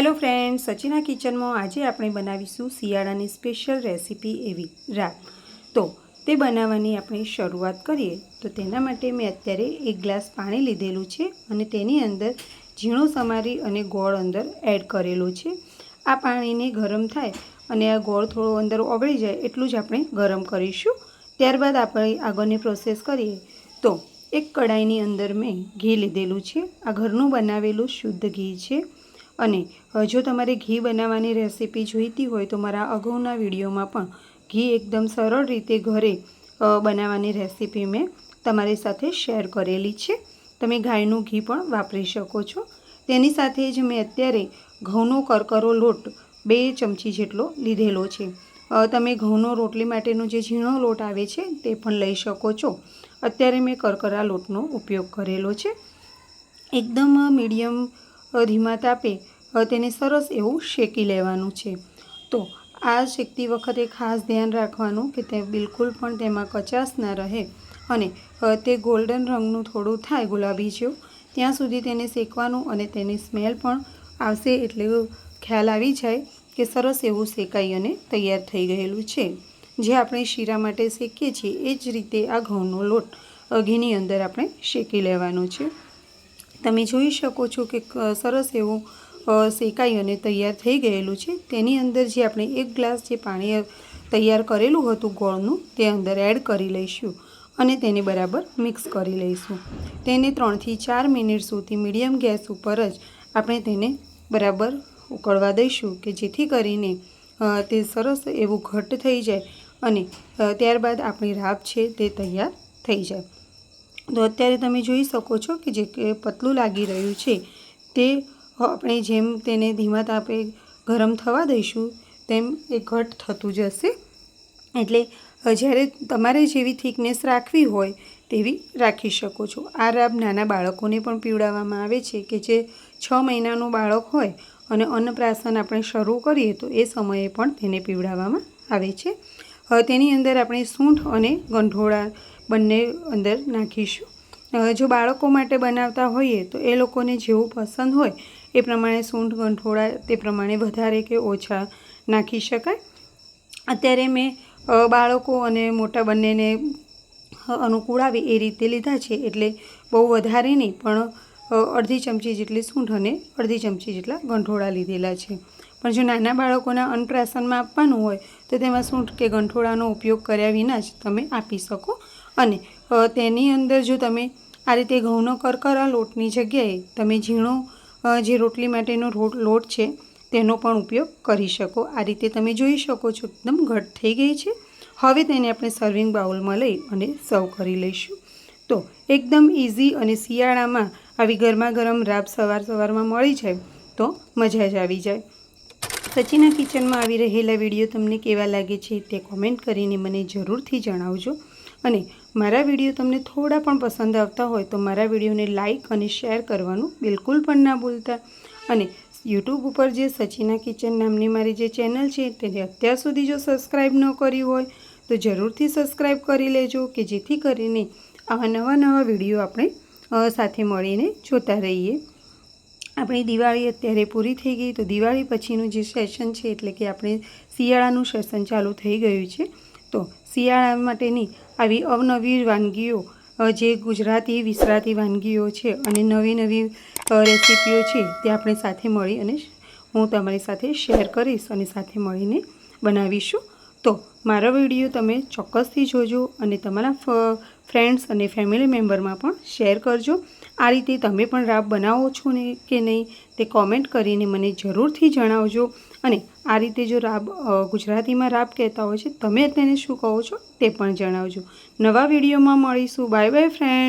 Hello friend સચિના કિચનમાં આજે આપણે બનાવીશું શિયાળાની સ્પેશિયલ રેસીપી એવી રાબ તો તે બનાવવાની આપણે શરૂઆત કરીએ. તો તેના માટે મેં અત્યારે એક ગ્લાસ પાણી લીધેલું છે અને તેની અંદર ઝીણો સમારી અને ગોળ અંદર એડ કરેલો છે. આ પાણીને ગરમ થાય અને આ ગોળ થોડો અંદર ઓગળી જાય એટલું જ આપણે ગરમ કરીશું. ત્યારબાદ આપણે આગળની પ્રોસેસ કરીએ. તો એક કડાઈની અંદર મેં ઘી લીધેલું છે. આ ઘરનું બનાવેલું શુદ્ધ ઘી છે. અને જો તમારે ઘી બનાવવાની રેસીપી જોઈતી હોય તો મારા અગાઉના વિડીયોમાં પણ ઘી એકદમ સરળ રીતે ઘરે બનાવવાની રેસીપી મેં તમારી સાથે શેર કરેલી છે. તમે ગાયનું ઘી પણ વાપરી શકો છો. તેની સાથે જ મેં અત્યારે ઘઉંનો કરકરો લોટ બે ચમચી જેટલો લીધેલો છે. તમે ઘઉંનો રોટલી માટેનો જે ઝીણો લોટ આવે છે તે પણ લઈ શકો છો. અત્યારે મેં કરકરા લોટનો ઉપયોગ કરેલો છે. એકદમ મીડિયમ ધીમા તાપે તેને સરસ એવું શેકી લેવાનું છે. તો આ શેકતી વખતે ખાસ ધ્યાન રાખવાનું કે તે બિલકુલ પણ તેમાં કચાશ ના રહે અને તે ગોલ્ડન રંગનું થોડું થાય ગુલાબી જેવું. ત્યાં સુધી તેને શેકવાનું અને તેની સ્મેલ પણ આવશે એટલે ખ્યાલ આવી જાય કે સરસ એવું શેકાઈ અને તૈયાર થઈ ગયેલું છે. જે આપણે શીરા માટે શેકીએ છીએ એ જ રીતે આ ઘઉંનો લોટ ઘીની અંદર આપણે શેકી લેવાનો છે. તમે જોઈ શકો છો કે સરસ એવું શેકાઈ અને તૈયાર થઈ ગયેલું છે. તેની અંદર જે આપણે એક ગ્લાસ જે પાણી તૈયાર કરેલું હતું ગોળનું, તે અંદર એડ કરી લઈશું અને તેને બરાબર મિક્સ કરી લઈશું. તેને ત્રણથી ચાર મિનિટ સુધી મીડિયમ ગેસ ઉપર જ આપણે તેને બરાબર ઉકળવા દઈશું કે જેથી કરીને તે સરસ એવું ઘટ્ટ થઈ જાય અને ત્યારબાદ આપણી રાબ છે તે તૈયાર થઈ જાય. તો અત્યારે તમે જોઈ શકો છો કે જે પતલું લાગી રહ્યું છે તે આપણે જેમ તેને ધીમા તાપે ગરમ થવા દઈશું, તેમ એ ઘટ થતું જશે. એટલે જ્યારે તમારે જેવી થિકનેસ રાખવી હોય, તેવી રાખી શકો છો. આ રાબ નાના બાળકોને પણ પીવડાવવામાં આવે છે કે જે છ મહિનાનું બાળક હોય અને અન્નપ્રાશન આપણે શરૂ કરીએ, તો એ સમયે પણ તેને પીવડાવવામાં આવે છે. તેની અંદર આપણે સૂંઠ અને ગંઠોળા બંને અંદર નાખીશું. જો બાળકો માટે બનાવતા હોઈએ, તો એ લોકોને જેવું પસંદ હોય એ પ્રમાણે સૂંઠ ગંઠોળા તે પ્રમાણે વધારે કે ઓછા નાખી શકાય. અત્યારે મેં બાળકો અને મોટા બંનેને અનુકૂળ આવે એ રીતે લીધા છે એટલે બહુ વધારે નહીં, પણ અડધી ચમચી જેટલી સૂંઠ અને અડધી ચમચી જેટલા ગંઠોળા લીધેલા છે. પણ જો નાના બાળકોના અન્નપ્રાશનમાં આપવાનું હોય, તો તેમાં સૂંઠ કે ગંઠોળાનો ઉપયોગ કર્યા વિના જ તમે આપી શકો. અને તેની અંદર જો તમે આ રીતે ઘઉંનો કરકરા લોટની જગ્યાએ તમે ઝીણો જે રોટલી માટેનો લોટ છે, તેનો પણ ઉપયોગ કરી શકો. આ રીતે તમે જોઈ શકો છો, એકદમ ઘટ થઈ ગઈ છે. હવે તેને આપણે સર્વિંગ બાઉલમાં લઈ અને સર્વ કરી લઈશું. તો એકદમ ઇઝી અને શિયાળામાં આવી ગરમા ગરમ રાબ સવાર સવારમાં મળી જાય, તો મજા જ આવી જાય. સચીના કિચનમાં આવી રહેલા વીડિયો તમને કેવા લાગે છે તે કોમેન્ટ કરીને મને જરૂરથી જણાવજો. અને મારા વીડિયો તમને થોડા પણ પસંદ આવતા હોય તો મારા વિડીયોને લાઇક અને શેર કરવાનું બિલકુલ પણ ના ભૂલતા. અને યુટ્યુબ ઉપર જે સચિના કિચન નામની મારી જે ચેનલ છે તેને અત્યાર સુધી જો સબસ્ક્રાઈબ ન કરી હોય તો જરૂરથી સબસ્ક્રાઈબ કરી લેજો કે જેથી કરીને આવા નવા નવા વીડિયો આપણે સાથે મળીને જોતા રહીએ. આપણી દિવાળી અત્યારે પૂરી થઈ ગઈ તો દિવાળી પછીનું જે સેશન છે એટલે કે આપણે શિયાળાનું સેશન ચાલુ થઈ ગયું છે. તો શિયાળા માટેની આવી અવનવી વાનગીઓ જે ગુજરાતી વિસરાતી વાનગીઓ છે અને નવી નવી રેસીપીઓ છે તે આપણે સાથે મળી અને હું તમારી સાથે શેર કરીશ અને સાથે મળીને બનાવીશું. તો મારો વીડિયો તમે ચોક્કસથી જોજો અને તમારા ફ્રેન્ડ્સ અને ફેમિલી મેમ્બરમાં પણ શેર કરજો. આ રીતે તમે પણ રાબ બનાવો છો ને કે નહીં તે કોમેન્ટ કરીને મને જરૂરથી જણાવજો. અને આ રીતે જો રાબ ગુજરાતીમાં રાબ કહેતા હોય છે, તમે તેને શું કહો છો તે પણ જણાવજો. નવા વિડીયોમાં મળીશું. Bye bye friend